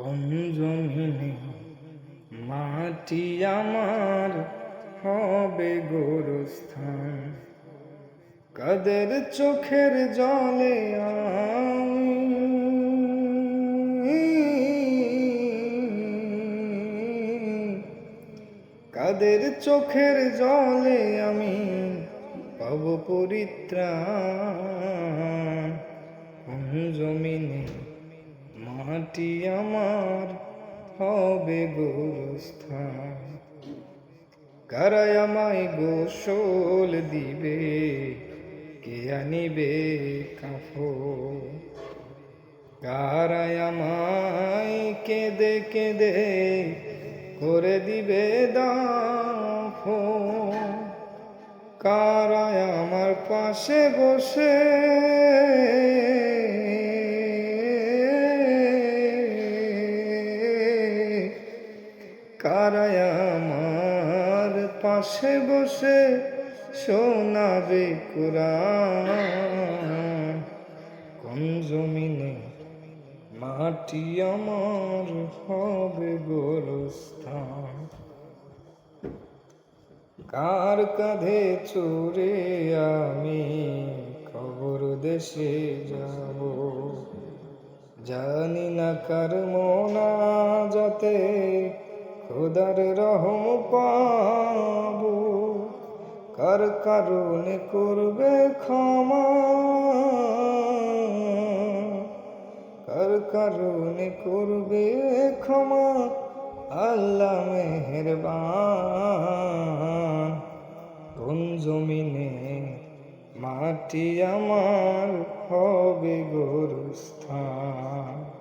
কোন জমিনে মাটি আমার হবে গোরস্থান। কাদের চোখের জলে কাদের চোখের জলে আমি পাব পরিত্রাণ? জমিনে মাটি আমার হবে গোরস্থান। কারায় আমায় গোসল দিবে? কে আনিবে কাফো কারায় আমায় কেঁদে কেঁদে করে দিবে দাফো কারায় আমার পাশে বসে কারায় আমার পাশে বসে শোনাবে কোরআন। কোন জমিনে মাটি আমার হবে গোরস্থান? কার কাঁধে চড়ে আমি খবর দেশে যাব? জানি না কার মোনা যাতে খোদার রহম পাবো। কার কারণে করবে ক্ষমা? কার কারণে করবে ক্ষমা? আল্লাহ মেহেরবান। কোন জমিনে মাটি আমার হবে গোরস্থান?